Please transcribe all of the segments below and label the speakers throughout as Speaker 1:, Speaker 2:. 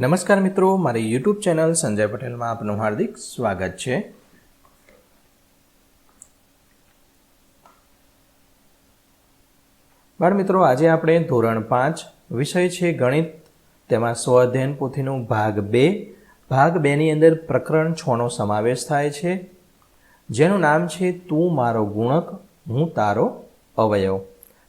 Speaker 1: નમસ્કાર મિત્રો, મારી યુટ્યુબ ચેનલ સંજય પટેલમાં આપનું હાર્દિક સ્વાગત છે. મિત્રો, આજે આપણે ધોરણ પાંચ વિષય છે ગણિત. તેમાં સ્વઅધ્યયન પોથીનું ભાગ બે. ભાગ બેની અંદર પ્રકરણ છનો સમાવેશ થાય છે. જેનું નામ છે તું મારો ગુણક, હું તારો અવયવ.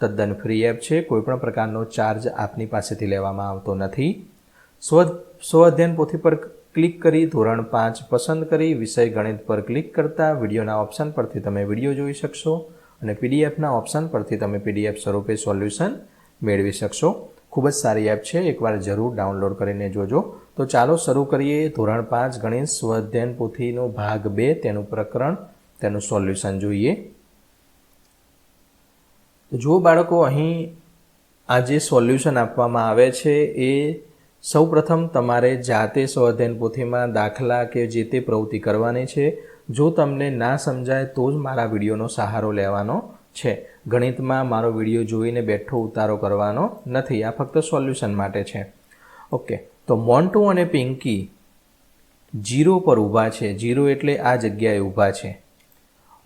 Speaker 1: તદ્દન ફ્રી એપ છે. કોઈપણ પ્રકારનો ચાર્જ આપની પાસેથી લેવામાં આવતો નથી. સ્વ સ્વ અધ્યયન પોથી પર ક્લિક કરી ધોરણ પાંચ પસંદ કરી, વિષય ગણિત પર ક્લિક કરતાં વિડીયોના ઓપ્શન પરથી તમે વીડિયો જોઈ શકશો અને પીડીએફના ઓપ્શન પરથી તમે પીડીએફ સ્વરૂપે સોલ્યુશન મેળવી શકશો. ખૂબ જ સારી એપ છે. એકવાર જરૂર ડાઉનલોડ કરીને જોજો. તો ચાલો શરૂ કરીએ ધોરણ પાંચ ગણિત સ્વઅધ્યયન પોથીનો ભાગ બે, તેનું પ્રકરણ, તેનું સોલ્યુશન જોઈએ. તો જો બાળકો, અહીં આ જે સોલ્યુશન આપવામાં આવે છે, એ સૌપ્રથમ તમારે જાતે સ્વઅધ્યયન પોથીમાં દાખલા કે જે તે પ્રવૃત્તિ કરવાની છે. જો તમને ના સમજાય, તો જ મારા વિડીયોનો સહારો લેવાનો છે. ગણિતમાં મારો વીડિયો જોઈને બેઠો ઉતારો કરવાનો નથી. આ ફક્ત સોલ્યુશન માટે છે. ઓકે, તો મોન્ટુ અને પિંકી જીરો પર ઊભા છે. જીરો એટલે આ જગ્યાએ ઊભા છે.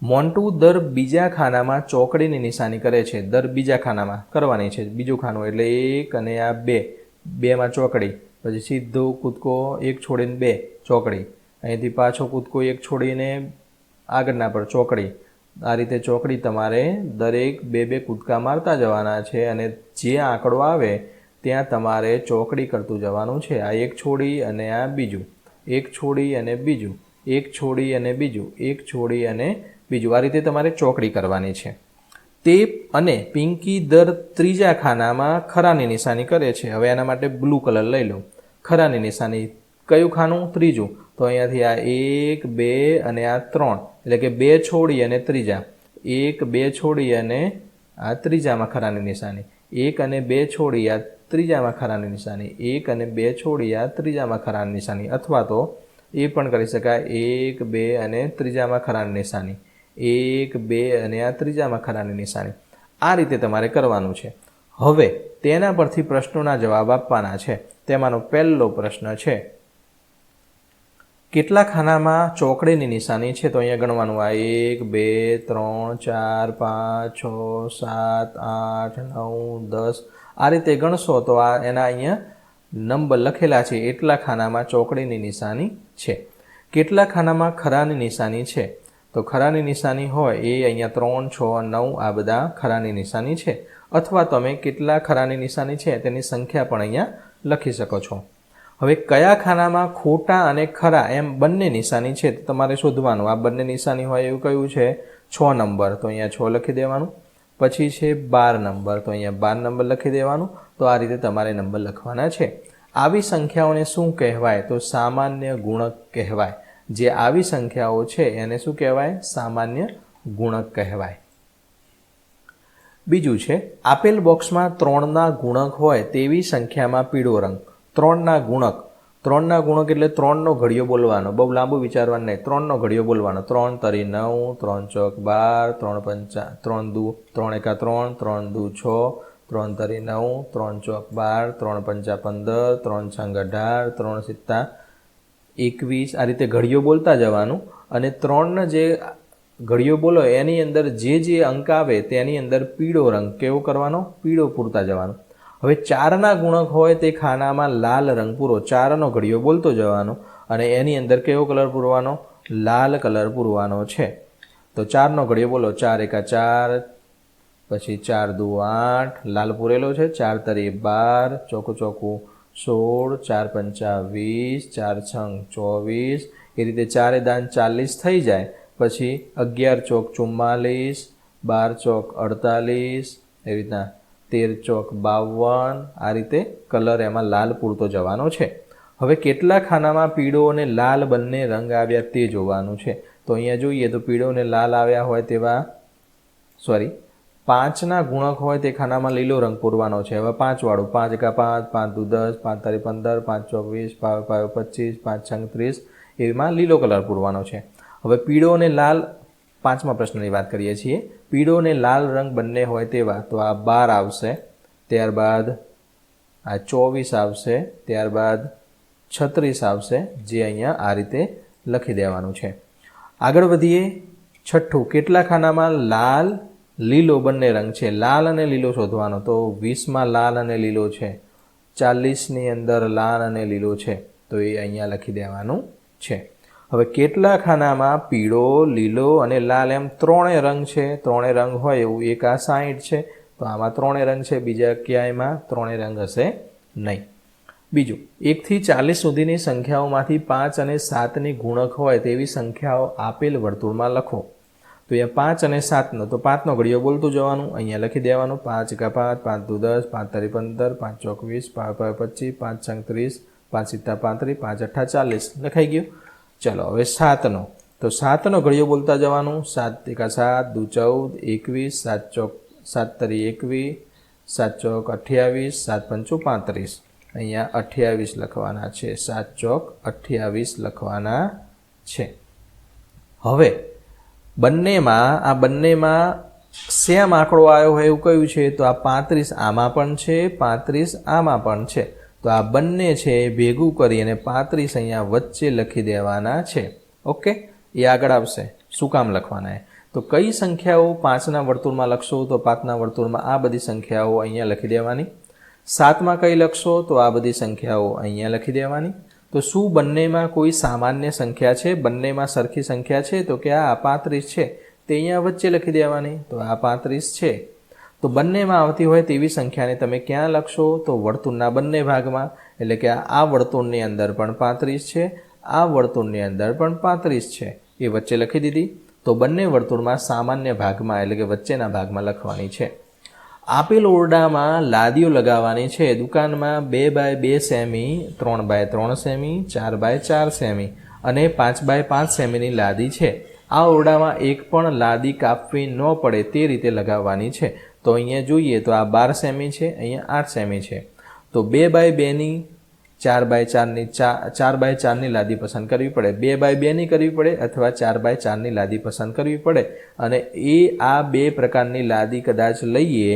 Speaker 1: મોન્ટુ દર બીજા ખાનામાં ચોકડીની નિશાની કરે છે. દર બીજા ખાનામાં કરવાની છે. બીજું ખાનું એટલે એક અને આ બે. બેમાં ચોકડી, પછી સીધો કૂદકો એક છોડીને બે ચોકડી. અહીંથી પાછો કૂદકો એક છોડીને આગળના પર ચોકડી. આ રીતે ચોકડી તમારે દરેક બે બે કૂદકા મારતા જવાના છે અને જે આંકડો આવે ત્યાં તમારે ચોકડી કરતું જવાનું છે. આ એક છોડી અને આ બીજું. એક છોડી અને બીજું. એક છોડી અને બીજું. એક છોડી અને બીજું આ રીતે તમારે ચોકડી કરવાની છે. તે અને પિંકી દર ત્રીજા ખાનામાં ખરાની નિશાની કરે છે. હવે એના માટે બ્લુ કલર લઈ લો. ખરાની નિશાની કયું ખાનું? ત્રીજું. તો અહીંયાથી આ એક, બે અને આ ત્રણ. એટલે કે બે છોડી અને ત્રીજા. એક, બે છોડી અને આ ત્રીજામાં ખરાની નિશાની. એક અને બે છોડી આ ત્રીજામાં ખરાની નિશાની. એક અને બે છોડી આ ત્રીજામાં ખરાની નિશાની. અથવા તો એ પણ કરી શકાય. એક, બે અને ત્રીજામાં ખરાની નિશાની. એક, બે અને આ ત્રીજામાં ખરાની નિશાની. આ રીતે તમારે કરવાનું છે. હવે, તેના પરથી પ્રશ્નોના જવાબ આપવાના છે. તેમાંનો પહેલો પ્રશ્ન છે, કેટલા ખાનામાં ચોકડીની નિશાની છે? તો અહીંયા ગણવાનું આ એક, બે, ત્રણ, ચાર, પાંચ, છ, સાત, આઠ, નવ, દસ. આ રીતે ગણશો તો આ એના અહીંયા નંબર લખેલા છે. એટલા ખાનામાં ચોકડીની નિશાની છે. કેટલા ખાનામાં ખરાની નિશાની છે? તો ખરાની નિશાની હોય એ અહીંયા ત્રણ, છ, નવ આ બધા ખરાની નિશાની છે. અથવા તમે કેટલા ખરાની નિશાની છે તેની સંખ્યા પણ અહીંયા લખી શકો છો. હવે કયા ખાનામાં ખોટા અને ખરા એમ બંને નિશાની છે તમારે શોધવાનું. આ બંને નિશાની હોય એવું કયું છે? છ નંબર. તો અહીંયા છ લખી દેવાનું. પછી છે બાર નંબર. તો અહીંયા બાર નંબર લખી દેવાનું. તો આ રીતે તમારે નંબર લખવાના છે. આવી સંખ્યાઓને શું કહેવાય? તો સામાન્ય ગુણક કહેવાય. જે આવી સંખ્યાઓ છે એને શું કહેવાય? સામાન્ય ગુણક કહેવાય. બીજું છે, આપેલ બોક્સમાં ત્રણના ગુણક હોય તેવી સંખ્યામાં પીળો રંગ. ત્રણના ગુણક. ત્રણના ગુણક એટલે ત્રણનો ઘડિયો બોલવાનો. બહુ લાંબુ વિચારવાનું નહીં. ત્રણનો ઘડિયો બોલવાનો. ત્રણ તરી નવ, ત્રણ ચોક બાર, ત્રણ પંચા, ત્રણ દુ, ત્રણ એકા ત્રણ ત્રણ દુ છ, ત્રણ તરી નવ, ત્રણ ચોક બાર, ત્રણ પંચા પંદર, ત્રણ છંગ અઢાર, ત્રણ સિત્તા એકવીસ આ રીતે ઘડિયો બોલતા જવાનું અને ત્રણના જે ઘડિયો બોલો, એની અંદર જે જે અંક આવે તેની અંદર પીળો રંગ કેવો કરવાનો? પીળો પૂરતા જવાનો. હવે ચારના ગુણક હોય તે ખાનામાં લાલ રંગ પૂરો, ચારનો ઘડિયો બોલતો જવાનો અને એની અંદર કેવો કલર પૂરવાનો? લાલ કલર પૂરવાનો છે. તો ચારનો ઘડિયો બોલો, ચાર એકા ચાર, પછી ચાર દુ આઠ, લાલ પૂરેલો છે, ચાર તરી બાર ચોખ્ખું ચોખ્ખું સોળ, ચાર પંચા વીસ, ચાર છંગ ચોવીસ. એ રીતે ચારે દાન ચાલીસ થઈ જાય. પછી અગિયાર ચોક ચુમ્માલીસ, બાર ચોક અડતાલીસ, એ રીતના તેર ચોક બાવન. આ રીતે કલર એમાં લાલ પૂરતો જવાનો છે. હવે કેટલા ખાનામાં પીળો અને લાલ બંને રંગ આવ્યા તે જોવાનું છે. તો અહીંયા જોઈએ તો પીળો અને લાલ આવ્યા હોય તેવા, સોરી પાંચના ગુણક હોય તે ખાનામાં લીલો રંગ પૂરવાનો છે. હવે પાંચવાળું. પાંચ એકા પાંચ પાંચ દુ દસ, પાંચ તારી પંદર, પાંચ ચોવીસ, પાંચ પાંચ પચીસ, પાંચ છંગ ત્રીસ એમાં લીલો કલર પૂરવાનો છે. હવે પીળો અને લાલ પાંચમા પ્રશ્નની વાત કરીએ છીએ. પીળો અને લાલ રંગ બંને હોય તેવા તો આ બાર આવશે, ત્યારબાદ આ ચોવીસ આવશે, ત્યારબાદ છત્રીસ આવશે, જે અહીંયા આ રીતે લખી દેવાનું છે. આગળ વધીએ. છઠ્ઠું. કેટલા ખાનામાં લાલ લીલો બંને રંગ છે. લાલ અને લીલો શોધવાનો. તો વીસમાં લાલ અને લીલો છે. ચાલીસની અંદર લાલ અને લીલો છે. તો એ અહીંયા લખી દેવાનું છે. હવે કેટલા ખાનામાં પીળો, લીલો અને લાલ એમ ત્રણેય રંગ છે. ત્રણેય રંગ હોય એવું એક આ સાઈઠ છે. તો આમાં ત્રણેય રંગ છે. બીજા ક્યાંયમાં ત્રણેય રંગ હશે નહીં. બીજું, એકથી ચાલીસ સુધીની સંખ્યાઓમાંથી પાંચ અને સાતની ગુણક હોય તેવી સંખ્યાઓ આપેલ વર્તુળમાં લખો. તો અહીંયા પાંચ અને સાતનો. તો પાંચનો ઘડીઓ બોલતું જવાનું, અહીંયા લખી દેવાનું, પાંચ એકા પાંચ પાંચ દુ દસ, પાંચ તારી પંદર, પાંચ ચોકવીસ, પાંચ પાંચ પચીસ, પાંચ છંગ ત્રીસ, પાંચ સિત્તા પાંત્રીસ, પાંચ અઠ્ઠા ચાલીસ. લખાઈ ગયું? ચલો, હવે સાતનો. તો સાતનો ઘડીઓ બોલતા જવાનું, સાત એકા સાત, દુ ચૌદ, એકવીસ, સાત ચોક, સાત તરી એકવીસ, સાત ચોક અઠ્યાવીસ, સાત પંચું પાંત્રીસ. અહીંયા અઠ્યાવીસ લખવાના છે, સાત ચોક અઠ્યાવીસ લખવાના છે. હવે બંનેમાં, આ બંનેમાં સેમ આંકડો આવ્યો હોય એવું કયું છે, તો આ પાંત્રીસ આમાં પણ છે, પાંત્રીસ આમાં પણ છે. તો આ બંને છે, ભેગું કરી અને પાંત્રીસ અહીંયા વચ્ચે લખી દેવાના છે. ઓકે? એ આગળ આવશે. શું કામ લખવાના તો કઈ સંખ્યાઓ પાંચના વર્તુળમાં લખશો, તો પાંચના વર્તુળમાં આ બધી સંખ્યાઓ અહીંયા લખી દેવાની. સાતમાં કઈ લખશો, તો આ બધી સંખ્યાઓ અહીંયા લખી દેવાની. તો શું બંનેમાં કોઈ સામાન્ય સંખ્યા છે? બંનેમાં સરખી સંખ્યા છે? તો કે આ પાંત્રીસ છે. તે અહીંયા વચ્ચે લખી દેવાની. તો આ પાંત્રીસ છે. તો બંનેમાં આવતી હોય તેવી સંખ્યાને તમે ક્યાં લખશો? તો વર્તુળના બંને ભાગમાં. એટલે કે આ વર્તુળની અંદર પણ પાંત્રીસ છે, આ વર્તુળની અંદર પણ પાંત્રીસ છે. એ વચ્ચે લખી દીધી. તો બંને વર્તુળમાં સામાન્ય ભાગમાં એટલે કે વચ્ચેના ભાગમાં લખવાની છે. આપેલ ઓરડામાં લાદીઓ લગાવવાની છે. દુકાનમાં બે બાય બે સેમી, ત્રણ બાય ત્રણ સેમી, ચાર બાય ચાર સેમી અને પાંચ બાય પાંચ સેમીની લાદી છે. આ ઓરડામાં એક પણ લાદી કાપવી ન પડે તે રીતે લગાવવાની છે. તો અહીંયા જોઈએ તો આ બાર સેમી છે, અહીંયા આઠ સેમી છે. તો બે બાય બેની ચાર બાય ચારની ચાર બાય ચારની લાદી પસંદ કરવી પડે. બે બાય બેની કરવી પડે અથવા ચાર બાય ચારની લાદી પસંદ કરવી પડે. અને એ આ બે પ્રકારની લાદી કદાચ લઈએ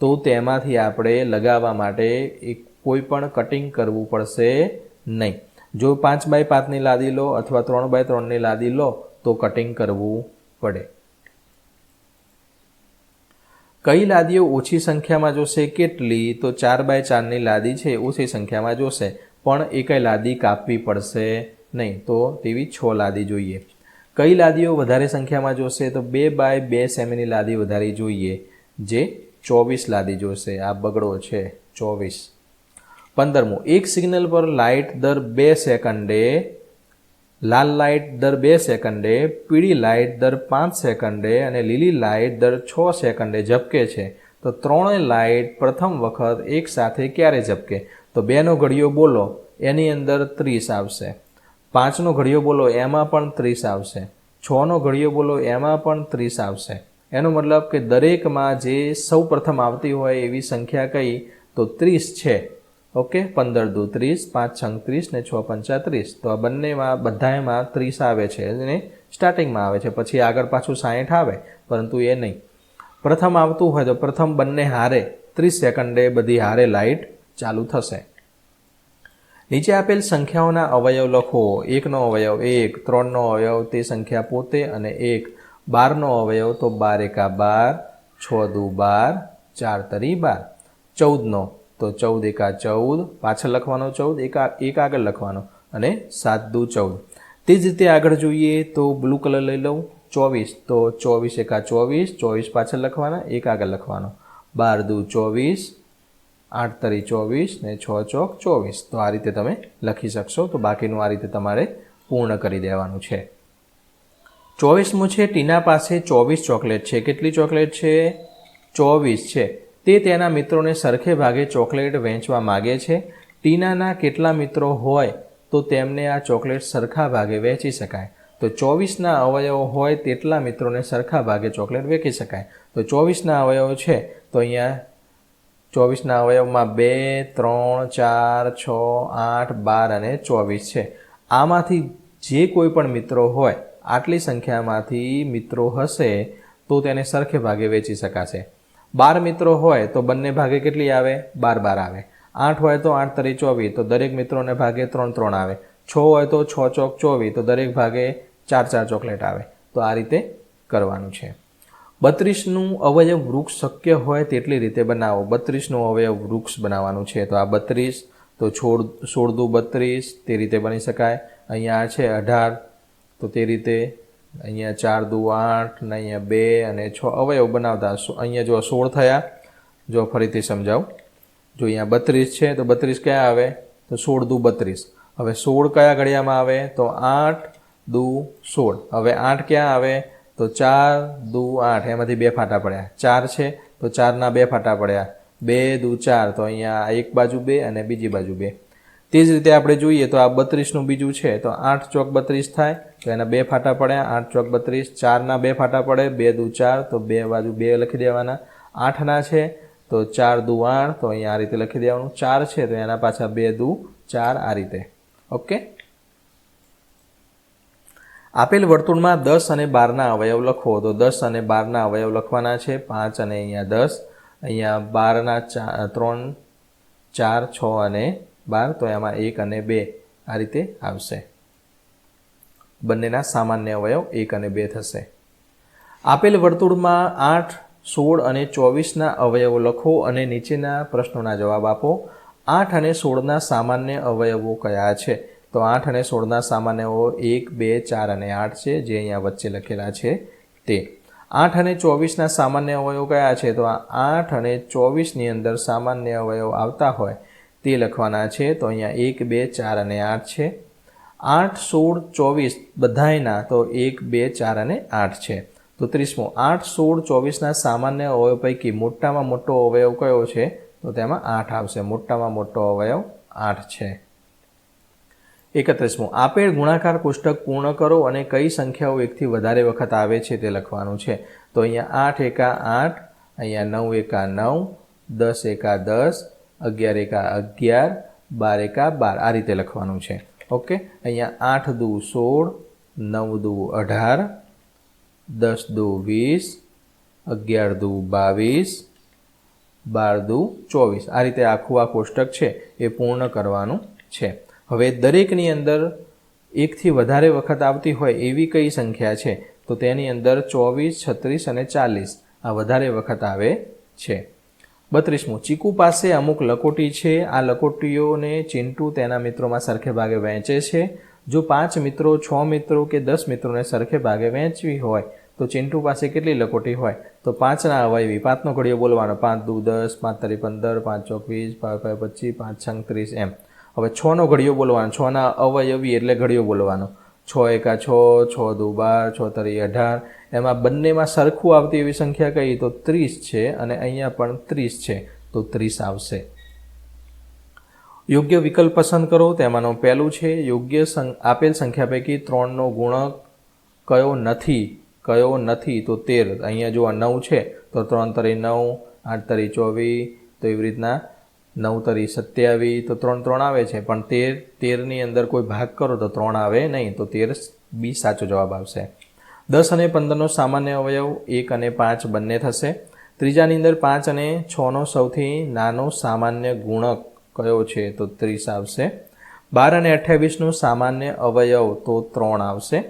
Speaker 1: તો તેમાંથી આપણે લગાવવા માટે એક કોઈ પણ કટિંગ કરવું પડશે નહીં. જો પાંચ બાય પાંચની લાદી લો અથવા ત્રણ બાય ત્રણની લાદી લો તો કટિંગ કરવું પડે. કઈ લાદીઓ ઓછી સંખ્યામાં જોશે, કેટલી? તો ચાર બાય ચારની લાદી છે ઓછી સંખ્યામાં જોશે. પણ એ કઈ લાદી કાપવી પડશે નહીં. તો તેવી છ લાદી જોઈએ. કઈ લાદીઓ વધારે સંખ્યામાં જોશે? તો બે બાય બે સેમીની લાદી વધારે જોઈએ. જે ચોવીસ લાદી જોશે. આ બગડો છે, ચોવીસ. પંદરમું. એક સિગ્નલ પર લાઇટ દર બે સેકન્ડે લાલ લાઇટ દર બે સેકન્ડે, પીળી લાઇટ દર પાંચ સેકન્ડે અને લીલી લાઇટ દર છ સેકન્ડે ઝબકે છે. તો ત્રણેય લાઇટ પ્રથમ વખત એક સાથે ક્યારે ઝબકે? તો બેનો ઘડિયો બોલો, એની અંદર ત્રીસ આવશે. પાંચનો ઘડિયો બોલો, એમાં પણ ત્રીસ આવશે. છનો ઘડિયો બોલો, એમાં પણ ત્રીસ આવશે. એનો મતલબ કે દરેકમાં જે સૌ પ્રથમ આવતી હોય એવી સંખ્યા કઈ? તો ત્રીસ છે. ઓકે, પંદર દુ ત્રીસ, પાંચ છંગ ને છ પંચા ત્રીસ. તો આ બંનેમાં બધામાં ત્રીસ આવે છે અને સ્ટાર્ટિંગમાં આવે છે. પછી આગળ પાછું સાહીઠ આવે, પરંતુ એ નહીં. પ્રથમ આવતું હોય તો પ્રથમ બંને હારે, ત્રીસ સેકન્ડે બધી હારે લાઇટ ચાલુ થશે. નીચે આપેલ સંખ્યાઓના અવયવ લખો. એકનો અવયવ એક, ત્રણનો અવયવ તે સંખ્યા પોતે અને એક. બારનો અવયવ તો બાર એકા બાર, છ દુ બાર, ચાર તરી બાર. ચૌદનો તો ચૌદ એકા ચૌદ, પાછળ લખવાનો ચૌદ, એકા એક આગળ લખવાનો અને સાત દુ ચૌદ. તે જ રીતે આગળ જોઈએ તો બ્લુ કલર લઈ લઉં. ચોવીસ, તો ચોવીસ એકા ચોવીસ ચોવીસ પાછળ લખવાના, એક આગળ લખવાનો. બાર દુ ચોવીસ, આઠ તરી ચોવીસ ને છ ચોક ચોવીસ. તો આ રીતે તમે લખી શકશો. તો બાકીનું આ રીતે તમારે પૂર્ણ કરી દેવાનું છે. ચોવીસમું છે, ટીના પાસે ચોવીસ ચોકલેટ છે. કેટલી ચોકલેટ છે? ચોવીસ છે. તે તેના મિત્રોને સરખે ભાગે ચોકલેટ વહેંચવા માગે છે. ટીનાના કેટલા મિત્રો હોય તો તેમને આ ચોકલેટ સરખા ભાગે વહેંચી શકાય. તો ચોવીસના અવયવો હોય તેટલા મિત્રોને સરખા ભાગે ચોકલેટ વેચી શકાય. તો ચોવીસના અવયવો છે તો અહીંયા ચોવીસના અવયવમાં બે, ત્રણ, ચાર, છ, આઠ, બાર અને ચોવીસ છે. આમાંથી જે કોઈ પણ મિત્રો હોય, આટલી સંખ્યામાંથી મિત્રો હશે તો તેને સરખે ભાગે વેચી શકાશે. બાર મિત્રો હોય તો બંને ભાગે કેટલી આવે? બાર બાર આવે. આઠ હોય તો આઠ તરી ચોવીસ, તો દરેક મિત્રોને ભાગે ત્રણ ત્રણ આવે. છ હોય તો છ ચોક ચોવીસ, તો દરેક ભાગે ચાર ચાર ચોકલેટ આવે. તો આ રીતે કરવાનું છે. બત્રીસનું અવયવ વૃક્ષ શક્ય હોય તેટલી રીતે બનાવો. બત્રીસનું અવયવ વૃક્ષ બનાવવાનું છે. તો આ બત્રીસ, તો છોડ સોળ દુ બત્રીસ, તે રીતે બની શકાય. અહીંયા છે અઢાર, તો તે રીતે અહીંયા ચાર દુ આઠ ને અહીંયા બે અને છ અવયવ બનાવતા. અહીંયા જો સોળ થયા, જો ફરીથી સમજાવું. જો અહીંયા બત્રીસ છે, તો બત્રીસ કયા આવે? તો સોળ દુ બત્રીસ. હવે સોળ કયા ઘડિયામાં આવે? તો આઠ દુ સોળ. હવે આઠ ક્યાં આવે? તો ચાર દુ આઠ. એમાંથી બે ફાટા પડ્યા. ચાર છે, તો ચારના બે ફાટા પડ્યા. બે દુ ચાર. તો અહીંયા એક બાજુ બે અને બીજી બાજુ બે. તે જ રીતે આપણે જોઈએ તો આ બત્રીસનું બીજું છે, તો આઠ ચોક બત્રીસ થાય. તો એના બે ફાટા પડ્યા, આઠ ચોક બત્રીસ. ચારના બે ફાટા પડે, બે દુ ચાર, તો બે બાજુ બે લખી દેવાના. આઠના છે, તો ચાર દુ આઠ, તો અહીંયા આ રીતે લખી દેવાનું. ચાર છે, તો એના પાછા બે દુ ચાર આ રીતે. ઓકે? આપેલ વર્તુળમાં દસ અને બારના અવયવ લખો, તો દસ અને બારના અવયવ લખવાના છે. પાંચ અને અહીંયા દસ, અહીંયા બારના ચા, ત્રણ, ચાર, છ અને બાર, તો એમાં એક અને બે આ રીતે આવશે. બંનેના સામાન્ય અવયવ એક અને બે થશે. આપેલ વર્તુળમાં આઠ, સોળ અને ચોવીસના અવયવો લખો અને નીચેના પ્રશ્નોના જવાબ આપો. આઠ અને સોળના સામાન્ય અવયવો કયા છે? તો આઠ અને સોળના સામાન્યઓ એક, બે, ચાર અને આઠ છે, જે અહીંયા વચ્ચે લખેલા છે તે. આઠ અને ચોવીસના સામાન્ય અવયવો કયા છે? તો આ આઠ અને ચોવીસની અંદર સામાન્ય અવયવ આવતા હોય તે લખવાના છે. તો અહીંયા એક, બે, ચાર અને આઠ છે. આઠ સોળ ચોવીસ બધાયના તો એક, બે, ચાર અને આઠ છે. તો ત્રીસમો, આઠ સોળ ચોવીસના સામાન્ય અવયવ પૈકી મોટામાં મોટો અવયવ કયો છે? તો તેમાં આઠ આવશે. મોટામાં મોટો અવયવ આઠ છે. એકત્રીસમો, આપેલ ગુણાકાર કોષ્ટક પૂર્ણ કરો અને કઈ સંખ્યાઓ એકથી વધારે વખત આવે છે તે લખવાનું છે. તો અહીંયા આઠ એકા આઠ, અહીંયા નવ એકા નવ, દસ એકા દસ, અગિયાર એકા અગિયાર, બાર એકા બાર. આ રીતે લખવાનું છે. ઓકે? અહીંયા આઠ દુ સોળ, નવ દુ અઢાર, દસ દુ વીસ, અગિયાર દુ બાવીસ, બાર દુ ચોવીસ. આ રીતે આખું આ કોષ્ટક છે એ પૂર્ણ કરવાનું છે. હવે દરેકની અંદર એકથી વધારે વખત આવતી હોય એવી કઈ સંખ્યા છે? તો તેની અંદર ચોવીસ, છત્રીસ અને ચાલીસ આ વધારે વખત આવે છે. બત્રીસમું, ચીકુ પાસે અમુક લકોટી છે. આ લકોટીઓને ચિંટુ તેના મિત્રોમાં સરખે ભાગે વહેંચે છે. જો પાંચ મિત્રો, છ મિત્રો કે દસ મિત્રોને સરખે ભાગે વહેંચવી હોય, તો ચિંટુ પાસે કેટલી લકોટી હોય? તો પાંચના અવયવી પાંચનો ઘડિયો બોલવાનો. પાંચ દુ દસ, પાંચ તરી પંદર, પાંચ ચોવીસ પાંચ પાંચ પચીસ, પાંચ છંગ ત્રીસ એમ. હવે છનો ઘડિયો બોલવાનો. છના અવયવી એટલે ઘડિયો બોલવાનો. છ એકા છ છ દુ બાર છ તરી અઢાર. એમાં બંનેમાં સરખું આવતી એવી સંખ્યા કહીએ તો ત્રીસ છે અને અહીંયા પણ ત્રીસ છે. તો ત્રીસ આવશે. યોગ્ય વિકલ્પ પસંદ કરો. તેમાંનો પહેલું છે, યોગ્ય આપેલ સંખ્યા પૈકી ત્રણનો ગુણક કયો નથી? કયો નથી? તો તેર. અહીંયા જો આ નવ છે, તો ત્રણ તરી નવ, આઠ તરી ચોવીસ. તો એવી રીતના નવ તરી સત્યાવીસ તો ત્રણ ત્રણ આવે છે, પણ તેર, તેરની અંદર કોઈ ભાગ કરો તો ત્રણ આવે નહીં, તો તેર બી સાચો જવાબ આવશે. દસ અને પંદરનો સામાન્ય અવયવ, એક અને પાંચ બંને થશે. ત્રીજાની અંદર પાંચ અને છનો સૌથી નાનો સામાન્ય ગુણક કયો છે તો ત્રીસ આવશે. બાર અને અઠ્યાવીસનો સામાન્ય અવયવ તો ત્રણ આવશે.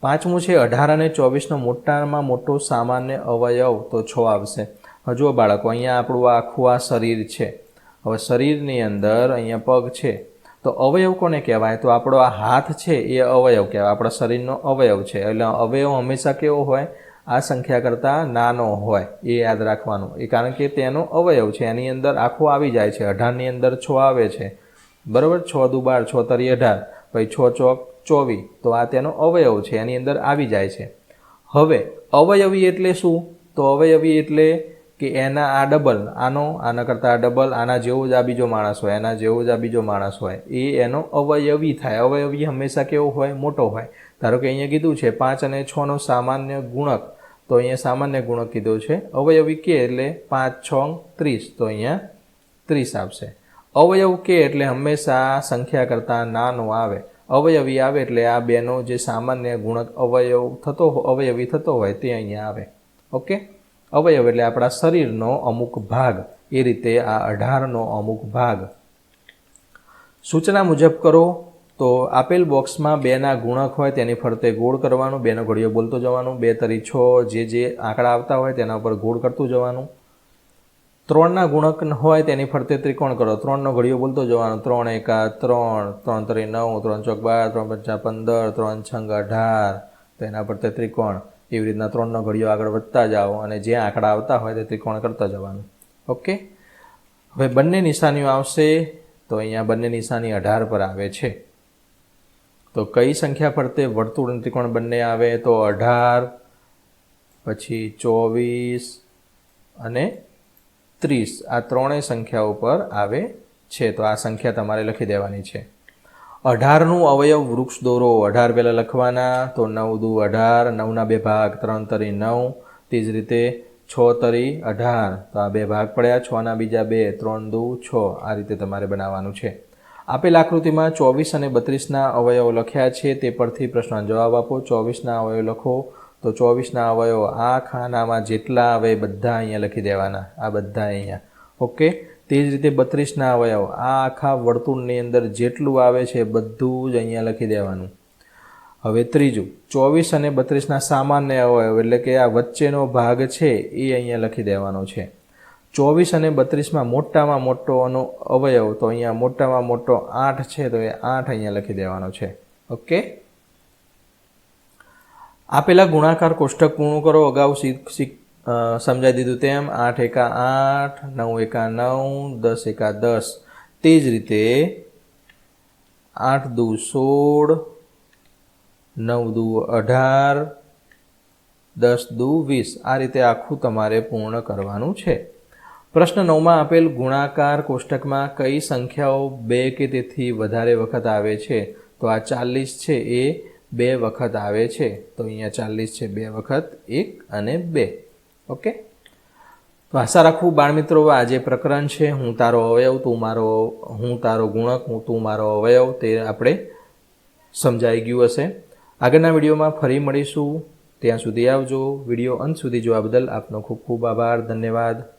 Speaker 1: પાંચમું છે અઢાર અને ચોવીસનો મોટામાં મોટો સામાન્ય અવયવ તો છ આવશે. હજુ બાળકો, અહીંયા આપણું આખું આ શરીર છે. હવે શરીરની અંદર અહીંયા પગ છે, તો અવયવ કોને કહેવાય? તો આપણો આ હાથ છે, એ અવયવ કહેવાય. આપણા શરીરનો અવયવ છે, એટલે અવયવ હંમેશા કેવો હોય? આ સંખ્યા કરતાં નાનો હોય, એ યાદ રાખવાનું. એ કારણ કે તેનો અવયવ છે, એની અંદર આખો આવી જાય છે, અઢારની અંદર છ આવે છે. બરાબર? છ દુ બાર છ તરી અઢાર. પછી છ ચોક ચોવીસ તો આ તેનો અવયવ છે, એની અંદર આવી જાય છે. હવે અવયવી એટલે શું? તો અવયવી એટલે કે એના આ ડબલ આનો, આના કરતાં આ ડબલ આના જેવો જ આ બીજો માણસ હોય, એના જેવો જ આ બીજો માણસ હોય, એ એનો અવયવી થાય. અવયવી હંમેશા કેવો હોય? મોટો હોય. ધારો કે અહીંયા કીધું છે પાંચ અને છનો સામાન્ય ગુણક. તો અહીંયા સામાન્ય ગુણક કીધો છે. અવયવી કે એટલે પાંચ, છ, ત્રીસ. તો અહીંયા ત્રીસ આવશે. અવયવ કે એટલે હંમેશા સંખ્યા કરતાં નાનો આવે. અવયવી આવે એટલે આ બેનો જે સામાન્ય ગુણક અવયવ થતો અવયવી થતો હોય તે અહીંયા આવે. ઓકે? અવયવ એટલે આપણા શરીરનો અમુક ભાગ. એ રીતે આ અઢારનો અમુક ભાગ. સૂચના મુજબ કરો તો આપેલ બોક્સમાં બેના ગુણક હોય તેની ફરતે ગોળ કરવાનું બેનો ઘડીઓ બોલતો જવાનું, બે તરી છ જે જે આંકડા આવતા હોય તેના ઉપર ગોળ કરતું જવાનું. ત્રણના ગુણક હોય તેની ફરતે ત્રિકોણ કરો. ત્રણનો ઘડીઓ બોલતો જવાનો. ત્રણ એકા ત્રણ ત્રણ તરી નવ, ત્રણ ચોક બાર, ત્રણ પંચા પંદર, ત્રણ છંગ અઢાર, તેના ફરતે ત્રિકોણ. એવી રીતના ત્રણનો ઘડિયો આગળ વધતા જાઓ અને જે આંકડા આવતા હોય તે ત્રિકોણ કરતા જવાનું. ઓકે? હવે બંને નિશાનીઓ આવશે તો અહીંયા બંને નિશાની અઢાર પર આવે છે. તો કઈ સંખ્યા ફરતે વર્તુળ અને ત્રિકોણ બંને આવે? તો અઢાર, પછી ચોવીસ અને ત્રીસ. આ ત્રણેય સંખ્યાઓ પર આવે છે. તો આ સંખ્યા તમારે લખી દેવાની છે. અઢારનું અવયવ વૃક્ષ દોરો. અઢાર પહેલાં લખવાના. તો નવ દુ અઢાર, નવના બે ભાગ, ત્રણ તરી નવ. તે જ રીતે છ તરી અઢાર. તો આ બે ભાગ પડ્યા. છના બીજા બે, ત્રણ દુ છ. આ રીતે તમારે બનાવવાનું છે. આપેલ આકૃતિમાં ચોવીસ અને બત્રીસના અવયવ લખ્યા છે. તે પરથી પ્રશ્નનો જવાબ આપો. ચોવીસના અવયવ લખો. તો ચોવીસના અવયવ આ ખાનામાં જેટલા આવે બધા અહીંયા લખી દેવાના. આ બધા અહીંયા. ઓકે? તે જ રીતે બત્રીસના અવયવ, આ આખા વર્તુળની અંદર જેટલું આવે છે બધું જ અહીંયા લખી દેવાનું. હવે ત્રીજું, ચોવીસ અને બત્રીસના સામાન્ય અવયવ એટલે કે આ વચ્ચેનો ભાગ છે એ અહીંયા લખી દેવાનો છે. ચોવીસ અને બત્રીસમાં મોટામાં મોટો અનો અવયવ, તો અહીંયા મોટામાં મોટો આઠ છે, તો એ આઠ અહીંયા લખી દેવાનો છે. ઓકે? આપેલા ગુણાકાર કોષ્ટક પૂર્ણ કરો, અગાઉ શીખ સમજાવી દીધું તેમ આઠ એકા આઠ, નવ એકા નવ, દસ એકા દસ. તે જ રીતે આઠ દુ સોળ, નવ દુ અઢાર, દસ દુ વીસ. આ રીતે આખું તમારે પૂર્ણ કરવાનું છે. પ્રશ્ન નવમાં આપેલ ગુણાકાર કોષ્ટકમાં કઈ સંખ્યાઓ બે કે તેથી વધારે વખત આવે છે? તો આ ચાલીસ છે એ બે વખત આવે છે. તો અહીંયા ચાલીસ છે, બે વખત એક અને બે. ઓકે? તો આશા રાખું બાળમિત્રો, આ જે પ્રકરણ છે, હું તારો અવયવ, તું મારો, હું તારો ગુણક, હું તું મારો અવયવ, તે આપણે સમજાઈ ગયું હશે. આગળના વિડીયોમાં ફરી મળીશું. ત્યાં સુધી આવજો. વીડિયો અંત સુધી જોવા બદલ આપનો ખૂબ ખૂબ આભાર, ધન્યવાદ.